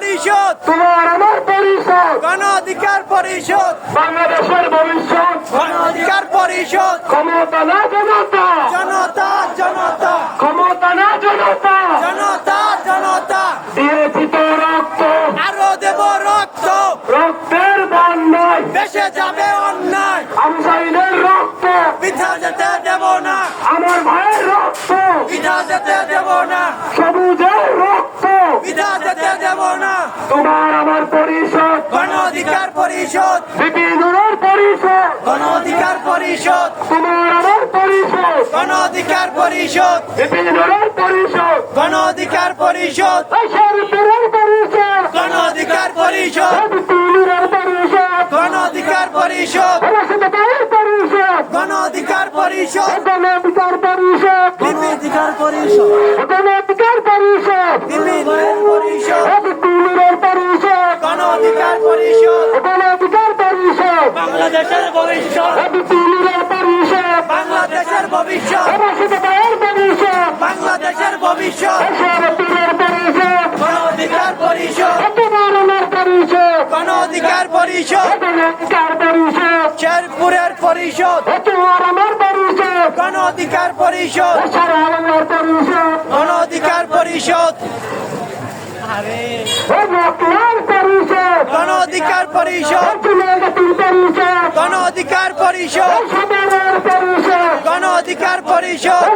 পরিষদ। তোমার আমার পরিষদ। গণ অধিকার পরিষদ। বাংলাদেশের ভবিষ্যৎ। গণ অধিকার পরিষদ। ক্ষমতা না জনতা। জনতা জনতা। ক্ষমতা না জনতা। জনতা জনতা। দিয়েছি তো রক্ত। আরও দেব রক্ত। রক্তের বন্যায় দেশে যাবে অন্যায়। আমসাইনের রক্ত। পিঠা যেতে দেব না। আমার ভাইয়ের রক্ত। পিঠা যেতে দেব না। সবুজের রক্ত। তোমার আমার পরিষদ। গণ অধিকার পরিষদ। বিপিনুরের পরিষদ। গণ অধিকার পরিষদ। তোমার আমার পরিষদ। গণ অধিকার পরিষদ। বিপিনুরের পরিষদ। গণ অধিকার পরিষদ। শরীফের পরিষদ। গণ অধিকার পরিষদ। বিপিনুরের পরিষদ। গণ অধিকার পরিষদ পরিষদ। গণ অধিকার পরিষদ পরিষদ। অধিকার পরিষদ। গণঅধিকার পরিষদ। পরিষদ বিপিনুরের পরিষদ। গণ অধিকার পরিষদ। বাংলাদেশের ভবিষ্যৎ। পরিষদ। বাংলাদেশের ভবিষ্যৎ। পরিষদ। বাংলাদেশের ভবিষ্যৎ। শরীফের পরিষদ। গণ অধিকার পরিষদ পরিষদ। গণ অধিকার পরিষদ পরিষদ। শেরপুরের পরিষদ। পরিষদ। গণ অধিকার পরিষদ। গণ অধিকার পরিষদ অধিকার পরিষদ। গণ অধিকার পরিষদ। গণ অধিকার পরিষদ।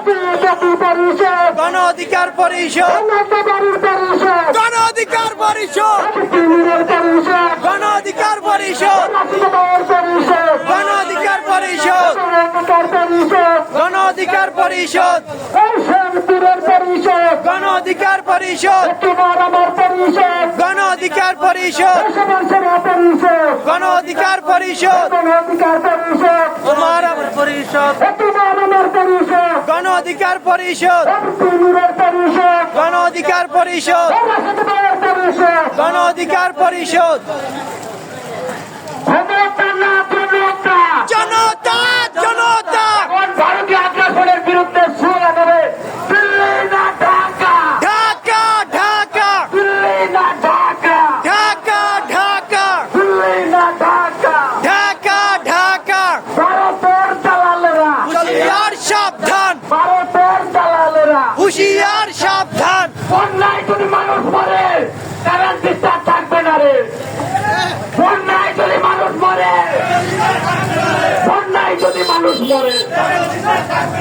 গণ অধিকার পরিষদ। গণ অধিকার পরিষদ। গণ অধিকার পরিষদ রাষ্ট্রপতির পরিষদ গণ অধিকার পরিষদ গণঅধিকার পরিষদ গণ অধিকার পরিষদ। পরিষদ। গণ অধিকার পরিষদ। পরিষদ। গণ অধিকার পরিষদ। গণ অধিকার পরিষদ। তোমার আমার পরিষদ। গণ অধিকার পরিষদ। গণ অধিকার পরিষদ। গণ অধিকার পরিষদ। জনতা জনতা। যদি মানুষ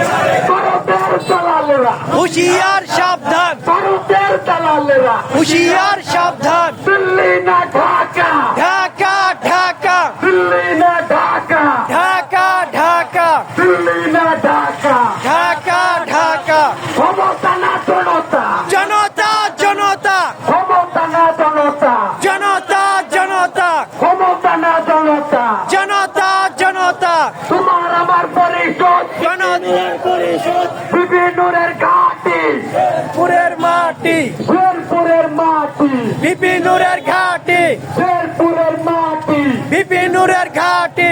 মরে ভারতের দালালেরা হুশিয়ার সাবধান ভারতের দালালেরা হুশিয়ার সাবধান দিল্লি না ঢাকা ঢাকা ঢাকা দিল্লি না ঢাকা ঢাকা ঢাকা দিল্লি না বিপিনুরের ঘাটি। পুরের মাটি। শেরপুরের মাটি। বিপিনুরের ঘাটি। শেরপুরের মাটি। বিপিনুরের ঘাটি।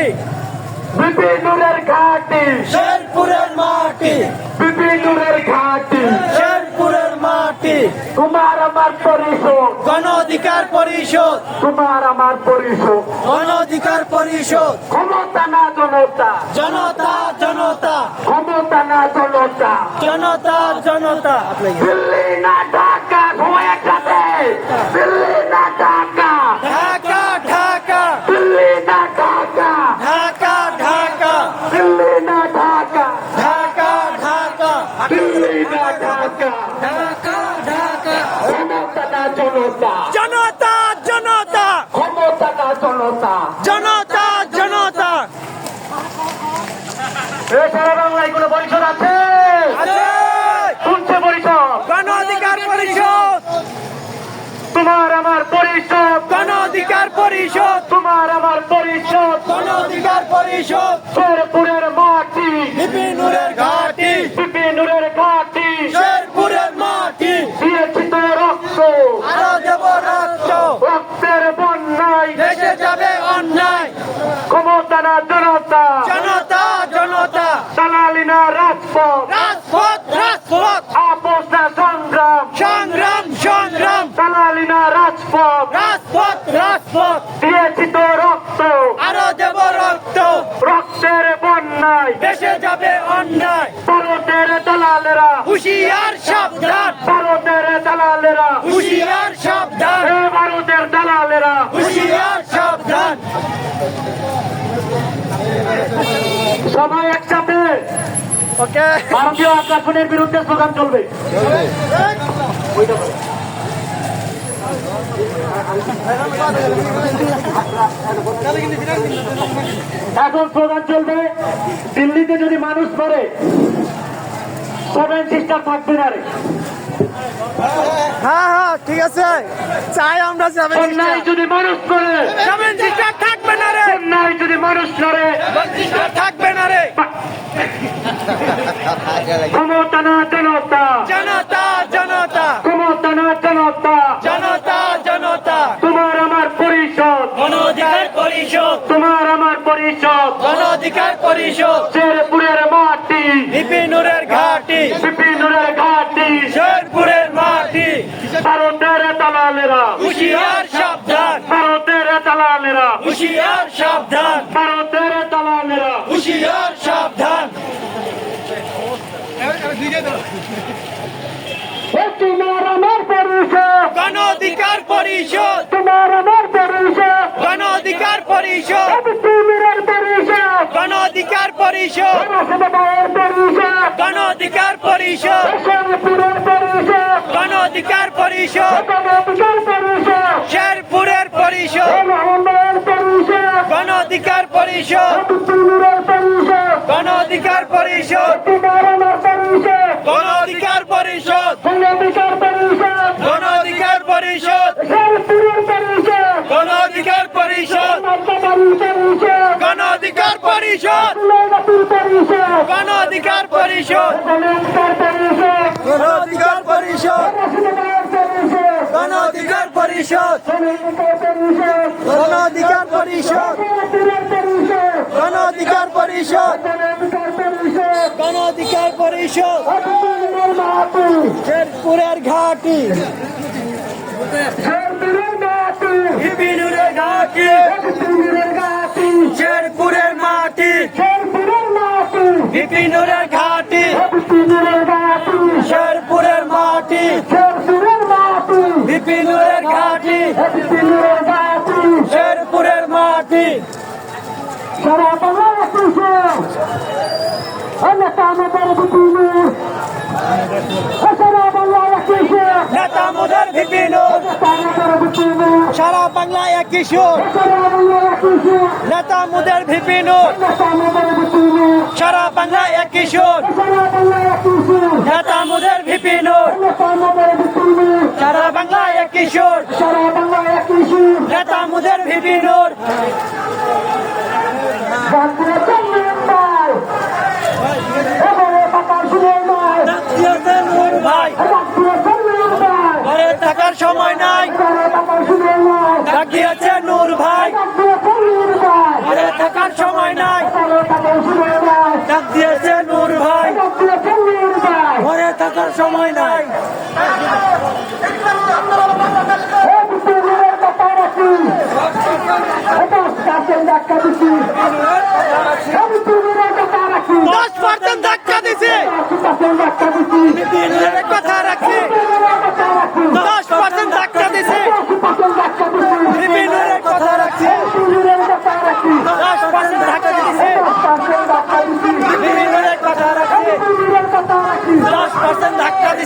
বিপিনুরের ঘাটি। শেরপুরের মাটি। বিপিনুরের ঘাটি। শেরপুরের তোমার আমার পরিষদ গণ অধিকার পরিষদ। তোমার আমার পরিষদ গণ অধিকার পরিষদ। ক্ষমতা না জনতা। জনতা জনতা। ক্ষমতা না জনতা। জনতা জনতা। দিল্লি না ঢাকা একসাথে। দিল্লি জনতা। জনতা জনতা। ক্ষমতা জনতা। জনতা জনতা। সারা বাংলায় কোনো পরিষদ আছে? আছে। শুনছে পরিষদ। গণ অধিকার পরিষদ। তোমার আমার পরিষদ। গণ অধিকার পরিষদ। তোমার আমার পরিষদ। গণ অধিকার পরিষদ। শেরপুরের মাটি। বিপিনুরের ঘাটি। দেশে যাবে অন্যায়। ভারতের দালালেরা হুশিয়ার সাবধান। ভারতের দালালেরা হুশিয়ার সাবধান। ভারতের দালালেরা। হুশিয়ার সাবধান। সবাই একসাথে। ওকে। ভারতীয় আগ্রাসনের বিরুদ্ধে স্লোগান চলবে। এখন স্লোগান চলবে। দিল্লিতে যদি মানুষ মরে সেভেন সিস্টার থাকবে না রে। হ্যাঁ হ্যাঁ ঠিক আছে। চাই আমরা যাবেন যদি মানুষ করে সিস্টার থাকবে না রে। অন্যায় যদি মানুষ করে সিস্টার থাকবে না রে। ক্ষমতা না জনতা। জনতা জনতা। ক্ষমতা না জনতা। জনতা তোমার আমার পরিষদ গণ অধিকার পরিষদ তোমার আমার পরিষদ। গণ অধিকার পরিষদ। শেরপুরের মাটি। বিপিনুরের ঘাটি। বিপিনুরের ঘাটি। শেরপুরের মাটি। ভারতের দালালেরা। হুশিয়ার সাবধান। ভারতের দালালেরা। হুশিয়ার সাবধান। ভারতের দালালেরা। হুশিয়ার সাবধান তোমার আমার পরিষদ গণ অধিকার পরিষদ তোমার আমার পরিষদ গণ অধিকার পরিষদ বিপিনুরের পরিষদ গণ অধিকার পরিষদ। গণ অধিকার পরিষদ। গণ অধিকার পরিষদ। শেরপুরের পরিষদ। গণ অধিকার পরিষদ বিপিনুরের পরিষদ গণ অধিকার পরিষদ তোমার আমার পরিষদ গণ অধিকার পরিষদ গণঅধিকার পরিষদ গণ অধিকার পরিষদ শেরপুরের পরিষদ গণ অধিকার পরিষদ রাষ্ট্রপতির পরিষদ গণ অধিকার পরিষদ। সুলেমাতির পরিষদ। গণ পরিষদ। গণঅধিকার পরিষদ। গণ পরিষদ। গণঅধিকার পরিষদ। গণঅধিকার পরিষদ। শেরপুরের ঘাটি। ঘাটি। ঘাটি। শেরপুরের মাটি শেরপুরের মাটি বিপিনুরের ঘাটি বিপিনুরের ঘাটি শেরপুরের মাটি শেরপুরের মাটি বিপিনুরের ঘাটি বিপিনুরের ঘাটি শেরপুরের মাটি। সারা বাংলা কিশোর নেতা আমাদের বিপিনুর। নেতা মোদের বিপিনুর সারা বাংলা এক কিশোর নেতা মোদের বিপিনুর সারা বাংলা এক কিশোর সারা বাংলা কিশোর নেতা মোদের বিপিনুর নেতা আমাদের বিপিনুর সারা বাংলায় এক কিশোর সারা বাংলা কিশোর নেতা মোদের বিপিনুর জাতীয় চন্দ্রের পায় এবারে বাতাস নয় রাত্রিতে নূর ভাই জাতীয় চন্দ্রের পায় ঘরে থাকার সময় নাই এবারে বাতাস নয় ডাক দিয়েছে নূর ভাই জাতীয় চন্দ্রের পায় ঘরে থাকার সময় নাই এবারে বাতাস নয় ডাক দিয়েছে নূর ভাই জাতীয় চন্দ্রের পায় ঘরে থাকার সময় নাই এ বিপিনুরের কথা রাখি এটা কাছের ধাক্কা দিচ্ছি এ বিপিনুরের সময় নাই। দশ পার্সেন্ট ধাক্কা দিছে। কথা রাখছে বিপিনুরের কথা রাখি দশ পার্সেন্ট ধাক্কা দিছে কাছের ধাক্কা দিচ্ছি বিপিনুরের কথা রাখছে বিপিনুরের কথা রাখি দশ পার্সেন্ট ধাক্কা দিছে কাছের ধাক্কা দিচ্ছি বিপিনুরের কথা রাখছে বিপিনুরের কথা রাখি দশ পার্সেন্ট ধাক্কা দিছে শেরপুরের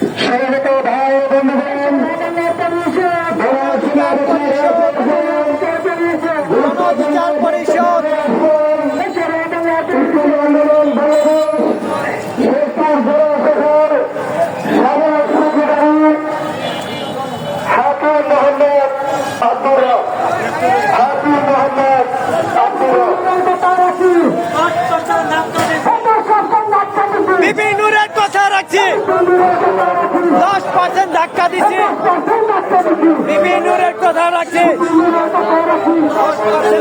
ভাই বন্ধুগণ গণ অধিকার পরিষদ হাকিম মোহাম্মদ আব্দুর হাকিম মোহাম্মদ আব্দুর দশ পার্সেন্ট ধাক্কা দিছে রাখছি দশ পার্সেন্ট ধাক্কা দিছে। বিভিন্ন রেট কথা রাখছি।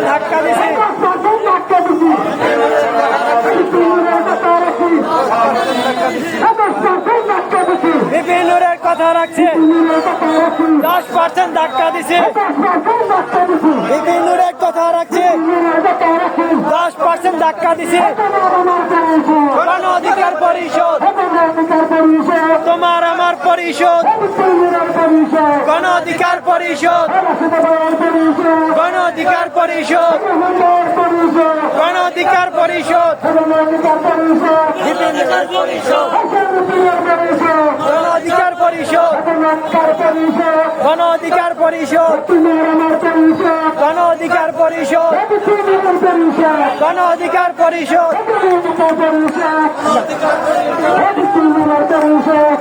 ধাক্কা দিছি বিভিন্ন রেট কথা রাখছে। দশ পার্সেন্ট ধাক্কা দিছে। বিভিন্ন রেট কথা রাখছে। দশ পার্সেন্ট ধাক্কা দিছে। গণ অধিকার পরিষদ। তোমার আমার পরিষদ। গণ অধিকার পরিষদ। গণ অধিকার পরিষদ। গণ অধিকার পরিষদ। অধিকার পরিষদ। গণ অধিকার পরিষদ। গণ অধিকার পরিষদ। গণ অধিকার পরিষদ।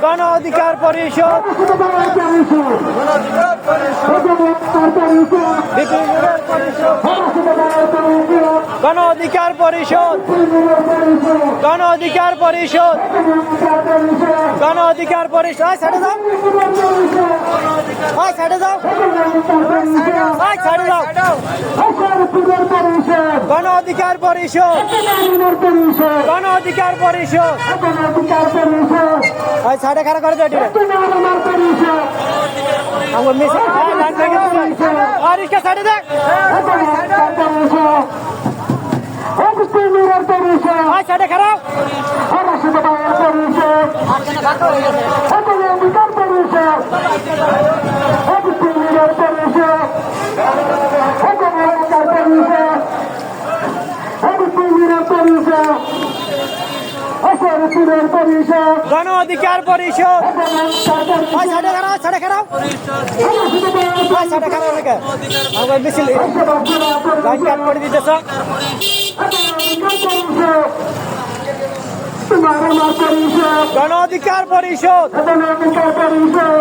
গণ অধিকার পরিষদ। গণ অধিকার পরিষদ। গণ অধিকার পরিষদ। গণ অধিকার পরিষদ। ছেড়ে দাও। হয় ছেড়ে দাও। হয় ছেড়ে দাও। গণ অধিকার পরিষদ। গণ অধিকার পরিষদ। হয় সাড়ে খারাপ করে দেবে আমার মিস আর সাড়ে দেখ কুস্তিগীরের পরিচয় সমাজসেবায়ের পরিচয় সকলে অধিকার পরিচয় কুস্তিগীরের পরিচয় সকলে অধিকার পরিচয় কুস্তিগীরের পরিচয় গণ অধিকার পরিষদ আচ্ছা, সাড়ে আচ্ছা, আচ্ছা, মিছিল করে দিতেছ। গণ অধিকার পরিষদ।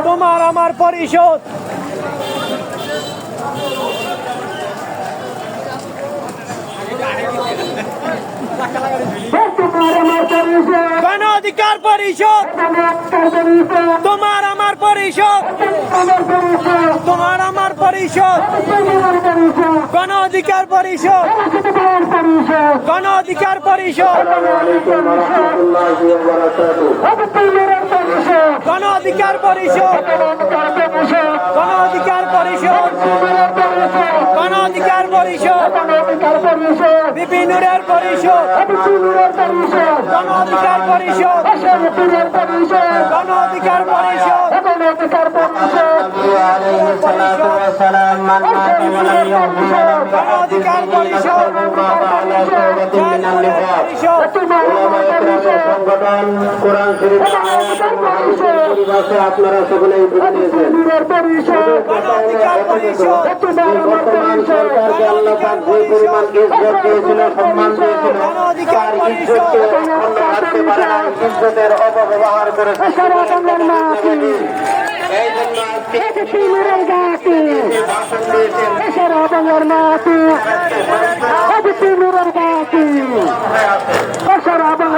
তোমার আমার পরিষদ। গণ অধিকার পরিষদ। তোমার আমার পরিষদ। তোমার আমার পরিষদ। গণ অধিকার পরিষদ। গণ অধিকার পরিষদ। গণ অধিকার পরিষদ। গণ অধিকার পরিষদ। পরিষদ। বিপিনুরের পরিষদ। গণ অধিকার পরিষদ। গণ অধিকার পরিষদ। অধিকার পরিষদ শরীফ পরিভাষে আপনারা সকলেই অধিকার পরিষদ বর্তমান সরকারকে আল্লাহ যে পরিমাণ ইজ্জত দিয়েছিল সম্মান দিয়েছিল তার ইজ্জতকে অক্ষুণ্ণ রাখতে পারে না ইজ্জতের অপব্যবহার করেছে এসেছি মোরাল গাছে দেশের অবঙ্গের মাটি এসেছি মোরাল গাছে দেশের অবঙ্গ